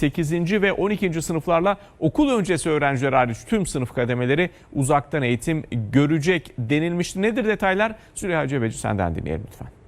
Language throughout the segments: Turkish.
8. ve 12. sınıflarla okul öncesi öğrenciler hariç tüm sınıf kademeleri uzaktan eğitim görecek denilmişti. Nedir detaylar? Züleyha Cebeci senden dinleyelim lütfen.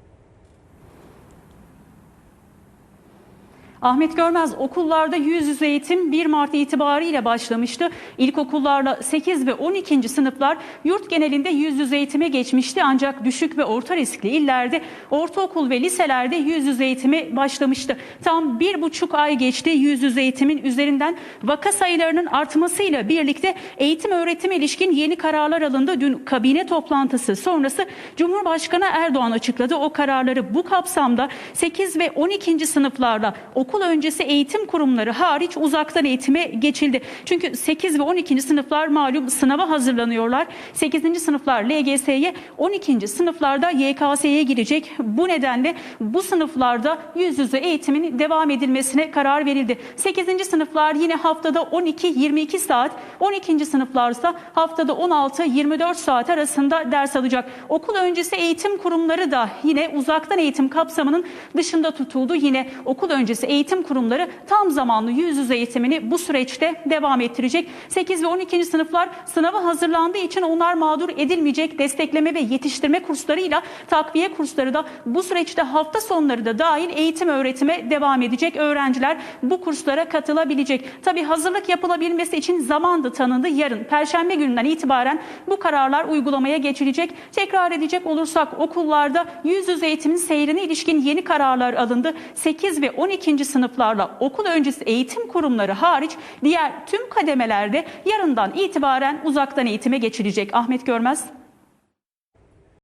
Ahmet Görmez okullarda yüz yüze eğitim 1 Mart itibariyle başlamıştı. İlkokullarla 8 ve 12. sınıflar yurt genelinde yüz yüze eğitime geçmişti. Ancak düşük ve orta riskli illerde ortaokul ve liselerde yüz yüze eğitimi başlamıştı. Tam bir buçuk ay geçti yüz yüze eğitimin üzerinden vaka sayılarının artmasıyla birlikte eğitim öğretime ilişkin yeni kararlar alındı. Dün kabine toplantısı sonrası Cumhurbaşkanı Erdoğan açıkladı. O kararları bu kapsamda 8 ve 12. sınıflarla okul öncesi eğitim kurumları hariç uzaktan eğitime geçildi. Çünkü 8 ve 12. sınıflar malum sınava hazırlanıyorlar. 8. sınıflar LGS'ye, 12. sınıflarda YKS'ye girecek. Bu nedenle bu sınıflarda yüz yüze eğitimin devam edilmesine karar verildi. 8. sınıflar yine haftada 12-22 saat, 12. sınıflarsa haftada 16-24 saat arasında ders alacak. Okul öncesi eğitim kurumları da yine uzaktan eğitim kapsamının dışında tutuldu. Yine okul öncesi eğitim kurumları tam zamanlı yüz yüze eğitimini bu süreçte devam ettirecek. 8 ve 12. sınıflar sınava hazırlandığı için onlar mağdur edilmeyecek destekleme ve yetiştirme kurslarıyla takviye kursları da bu süreçte hafta sonları da dahil eğitim öğretime devam edecek. Öğrenciler bu kurslara katılabilecek. Tabi hazırlık yapılabilmesi için zaman da tanındı. Yarın Perşembe gününden itibaren bu kararlar uygulamaya geçilecek. Tekrar edecek olursak okullarda yüz yüze eğitimin seyrine ilişkin yeni kararlar alındı. 8 ve 12. sınıflarla okul öncesi eğitim kurumları hariç diğer tüm kademelerde yarından itibaren uzaktan eğitime geçilecek. Ahmet Görmez.